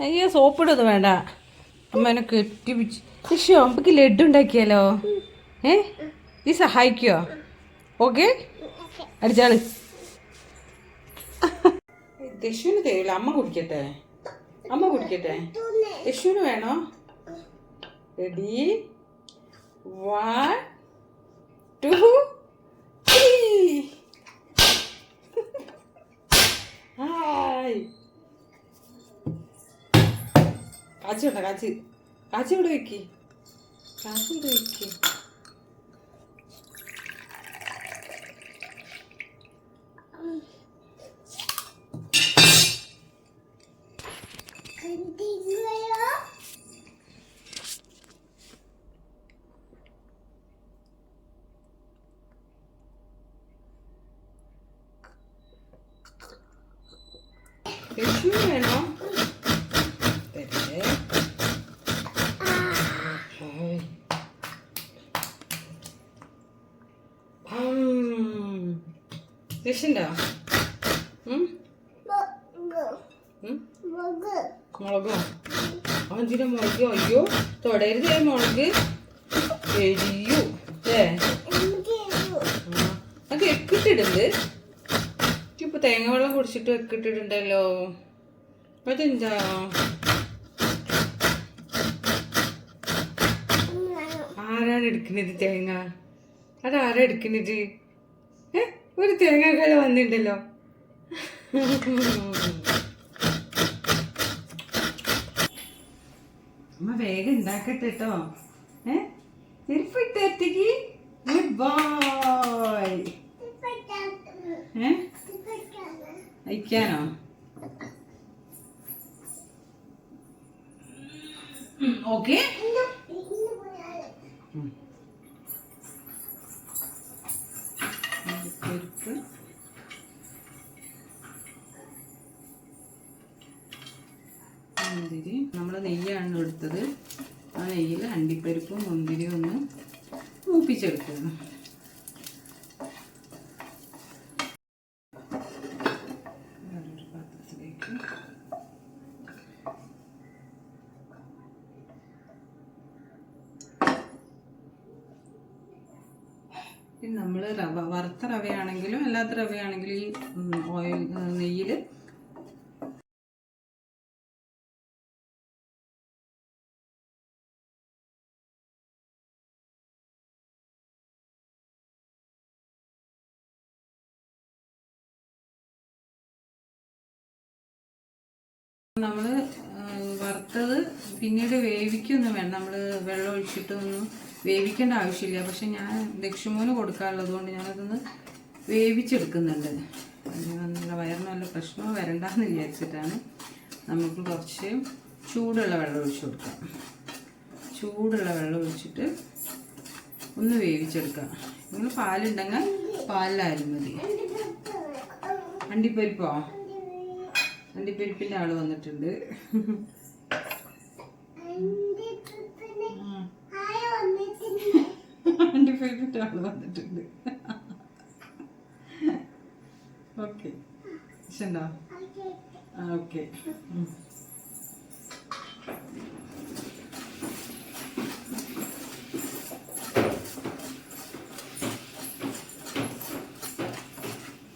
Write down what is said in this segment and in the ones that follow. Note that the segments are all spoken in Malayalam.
അയ്യോ സോപ്പിടത് വേണ്ട. അമ്മേനെ കെട്ടി പിടിച്ച്. പക്ഷേ അമ്മയ്ക്ക് ലഡ്ഡു ഉണ്ടാക്കിയാലോ? ഏ? നീ സഹായിക്കോ? ഓക്കെ? അടിച്ചാൾ. ദശുവിന് തരില്ല അമ്മ കുടിക്കട്ടെ? അമ്മ കുടിക്കട്ടെ? ദശുവിന് വേണോ? Ready one two three hi കാച്ചി വേണ്ട കാച്ചി കാച്ചി ഇവിടെ വെക്കി കാച്ചി ഇവിടെ വെക്കി ലക്ഷ്മി വേണോ തരേ രക്ഷണ്ടോ മുളകോ? അഞ്ചിന മുളക് അയ്യോ തൊടരുത് മുളക്. എരിയൂ അല്ലേ? അത് എക്കിട്ടിടുന്നത് ഇപ്പൊ തേങ്ങ വെള്ളം കുടിച്ചിട്ട് എക്കിട്ടിട്ടുണ്ടല്ലോ അതെന്താ? ആരാണ് എടുക്കുന്നത് തേങ്ങ? അതാരാ എടുക്കുന്നത്? ഒരു തേങ്ങാക്കാല വന്നിട്ടുണ്ടല്ലോ അമ്മ വേഗം ഉണ്ടാക്കട്ടെ കേട്ടോ ഏ? ചെരുപ്പിട്ടേക്ക് ഗുഡ് ബോയ് ഏ? അയക്കാനോ ഓക്കെ. മുന്തിരി. നമ്മൾ നെയ്യാണ് എടുത്തത്. ആ നെയ്യിൽ അണ്ടിപ്പരിപ്പും മുന്തിരിയും ഒന്ന് മൂപ്പിച്ചെടുക്കുക. നമ്മൾ റവ വറുത്ത റവയാണെങ്കിലും അല്ലാത്ത റവയാണെങ്കിലും ഈ ഓയിൽ നെയ്യിൽ നമ്മൾ വറുത്തത് പിന്നീട് വേവിക്കൊന്നും വേണ്ട. നമ്മൾ വെള്ളം ഒഴിച്ചിട്ടൊന്നും വേവിക്കേണ്ട ആവശ്യമില്ല. പക്ഷെ ഞാൻ ദക്ഷിമോന് കൊടുക്കാനുള്ളത് കൊണ്ട് ഞാനതൊന്ന് വേവിച്ചെടുക്കുന്നുണ്ട്. നല്ല വയറിന് വല്ല പ്രശ്നമോ വരണ്ടെന്ന് വിചാരിച്ചിട്ടാണ് നമുക്ക് കുറച്ച് ചൂടുള്ള വെള്ളം ഒഴിച്ചു കൊടുക്കാം. ചൂടുള്ള വെള്ളം ഒഴിച്ചിട്ട് ഒന്ന് വേവിച്ചെടുക്കാം. നിങ്ങൾ പാലുണ്ടെങ്കിൽ പാലിലായാലും മതി. അണ്ടിപ്പരിപ്പോ? അണ്ടിപ്പരിപ്പിന്റെ ആൾ വന്നിട്ടുണ്ട്. അണ്ടിപ്പരിപ്പിന്റെ ആൾ വന്നിട്ടുണ്ട്. ഓക്കെ. ഇഷ്ടണ്ടോ ഓക്കെ.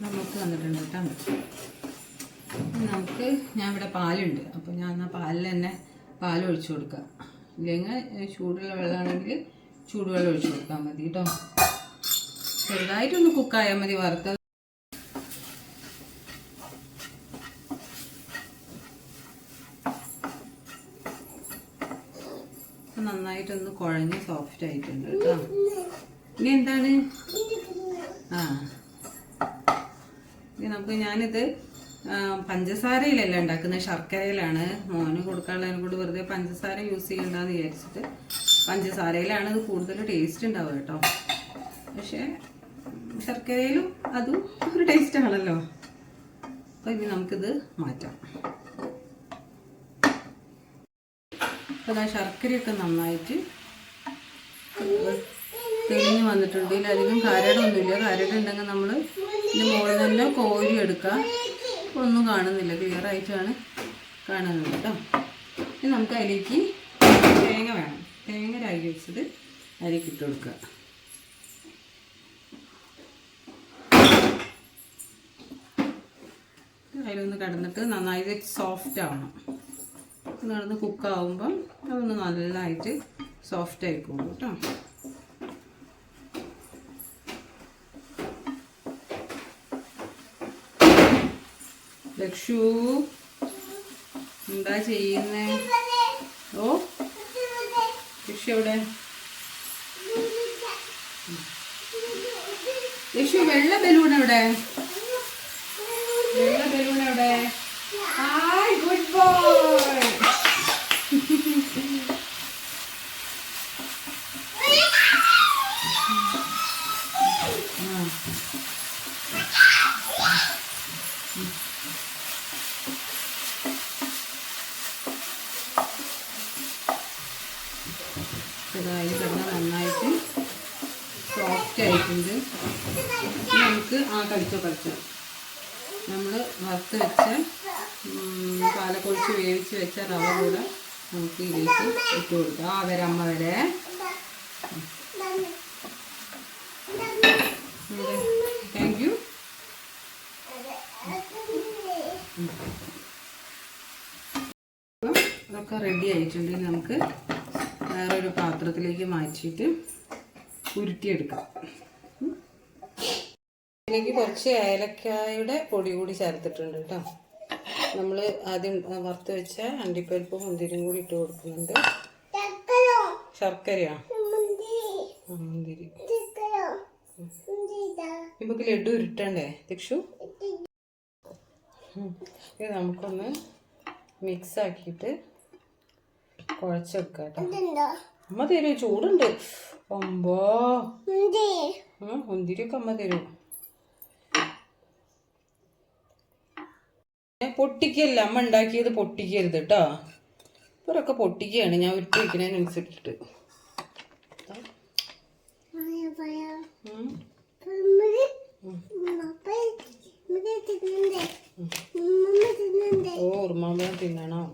നമുക്ക് വന്നിട്ടുണ്ട് കേട്ടോ. നമുക്ക് ഞാൻ ഇവിടെ പാലുണ്ട്. അപ്പോൾ ഞാൻ എന്നാൽ പാലിൽ തന്നെ പാൽ ഒഴിച്ചു കൊടുക്കാം ഇല്ലെങ്കിൽ ചൂടുള്ള വെള്ളമാണെങ്കിൽ ചൂടുവെള്ളം ഒഴിച്ചു കൊടുത്താൽ മതി കേട്ടോ. ചെറുതായിട്ടൊന്ന് കുക്കായാൽ മതി വറുത്തത്. നന്നായിട്ടൊന്ന് കുഴഞ്ഞ് സോഫ്റ്റ് ആയിട്ടുണ്ട് കേട്ടോ. ഇനി എന്താണ്? ആ. നമുക്ക് ഞാനിത് പഞ്ചസാരയിലല്ല ഉണ്ടാക്കുന്നത് ശർക്കരയിലാണ്. മോന് കൊടുക്കാനുള്ളതിനെ കൊണ്ട് വെറുതെ പഞ്ചസാര യൂസ് ചെയ്യണ്ടെന്ന് വിചാരിച്ചിട്ട് പഞ്ചസാരയിലാണ് ഇത് കൂടുതൽ ടേസ്റ്റ് ഉണ്ടാവുക കേട്ടോ. പക്ഷേ ശർക്കരയിലും അതും ഒരു ടേസ്റ്റ് ആണല്ലോ. അപ്പോൾ ഇനി നമുക്കിത് മാറ്റാം. അപ്പോൾ ആ ശർക്കരയൊക്കെ നന്നായിട്ട് തെളിഞ്ഞ് വന്നിട്ടുണ്ട്. ഇതിലധികം കാരടൊന്നുമില്ല. കാരട ഉണ്ടെങ്കിൽ നമ്മൾ ഇതിന് മുകളിൽ തന്നെ കോരി എടുക്കുക ഒന്നും കാണുന്നില്ല. ക്ലിയർ ആയിട്ടാണ് കാണുന്നത് കേട്ടോ. ഇനി നമുക്ക് അതിലേക്ക് തേങ്ങ വേണം. തേങ്ങ രാഗി വെച്ചത് അതിലേക്ക് ഇട്ട് കൊടുക്കുക. അതിലൊന്ന് കിടന്നിട്ട് നന്നായിട്ട് സോഫ്റ്റ് ആവണം. കിടന്ന് കുക്കാവുമ്പം അതൊന്ന് നല്ലതായിട്ട് സോഫ്റ്റ് ആയിക്കോളൂ കേട്ടോ. ലക്ഷു എന്താ ചെയ്യുന്നേ? ഓ ലക്ഷു എവിടെ? ലക്ഷു വെള്ള ബലൂൺ എവിടെ? വെള്ള ബലൂൺ എവിടെ? ഹായ് ഗുഡ് ബോയ് ഇതായി കിടന്ന് നന്നായിട്ട് സോഫ്റ്റ് ആയിട്ടുണ്ട് ഇനി നമുക്ക് ആ കഴിച്ചോ കഴിച്ചോ നമ്മൾ വറുത്ത് വെച്ച പാലക്കൊഴിച്ച് വേവിച്ച് വെച്ച റവ കൂടെ നമുക്ക് ഇതിലേക്ക് ഇട്ട് കൊടുക്കാം. ആ വരെ അമ്മ വരെ. താങ്ക് യു അതൊക്കെ റെഡി ആയിട്ടുണ്ട്. ഇനി നമുക്ക് വേറൊരു പാത്രത്തിലേക്ക് മാറ്റിയിട്ട് ഉരുട്ടിയെടുക്കാം. ഇതിലേക്ക് കുറച്ച് ഏലക്കായുടെ പൊടി കൂടി ചേർത്തിട്ടുണ്ട് കേട്ടോ. നമ്മൾ ആദ്യം വറുത്ത് വെച്ച അണ്ടിപ്പരിപ്പ് മുന്തിരിയും കൂടി ഇട്ട് കൊടുക്കുന്നുണ്ട്. ശർക്കരയാ? മുന്തിരി. നമുക്ക് ലഡു ഉരുട്ടണ്ടേ ദിക്ഷു? ഇത് നമുക്കൊന്ന് മിക്സ് ആക്കിയിട്ട് കുഴച്ച് വെക്കാം കേട്ടോ. അമ്മ തരും ചൂടുണ്ട്. ഒമ്പോ മുന്തിരിയൊക്കെ അമ്മ തരും. പൊട്ടിക്കല്ല അമ്മ ഉണ്ടാക്കിയത് പൊട്ടിക്കരുത് കേട്ടോ ഇവരൊക്കെ പൊട്ടിക്കുകയാണ് ഞാൻ ഉരുട്ടി വയ്ക്കുന്നതിനനുസരിച്ചിട്ട് തിന്നണോ ഓ ഉറുമാമ്പഴം തിന്നണം.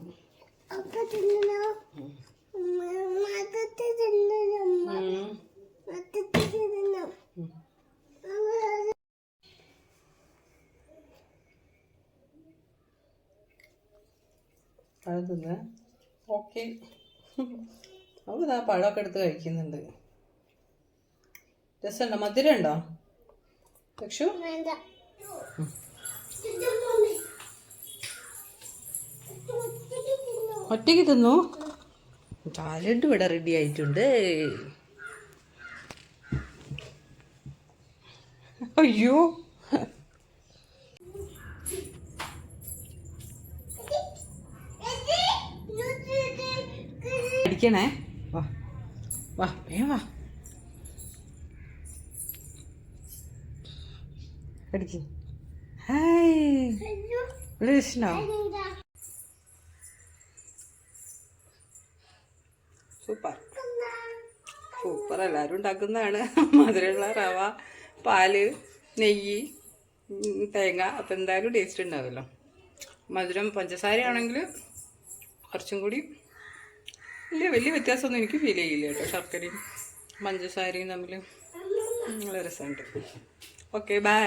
പഴം തിന്ന ഓക്കെ. അവൾ ഇതാ പഴമൊക്കെ എടുത്ത് കഴിക്കുന്നുണ്ട്. രസമുണ്ടോ? മധുരം ഉണ്ടോ ലക്ഷു ഒറ്റയ്ക്ക് തിന്നു? സാലഡ് ഇവിടെ റെഡി ആയിട്ടുണ്ട്. അയ്യോ. അടിക്കണേ വാ. വാ വേഗം വാ. അടിക്ക് ഹായ്. ഇഷ്ടോ സൂപ്പർ. സൂപ്പർ. എല്ലാവരും ഉണ്ടാക്കുന്നതാണ്. മധുരമുള്ള റവ പാൽ നെയ്യ് തേങ്ങ. അപ്പം എന്തായാലും ടേസ്റ്റ് ഉണ്ടാവുമല്ലോ. മധുരം പഞ്ചസാര ആണെങ്കിൽ കുറച്ചും കൂടി വലിയ വലിയ വ്യത്യാസമൊന്നും എനിക്ക് ഫീൽ ചെയ്യില്ല കേട്ടോ. ശർക്കരയും പഞ്ചസാരയും തമ്മിൽ നല്ല രസമുണ്ട്. Okay bye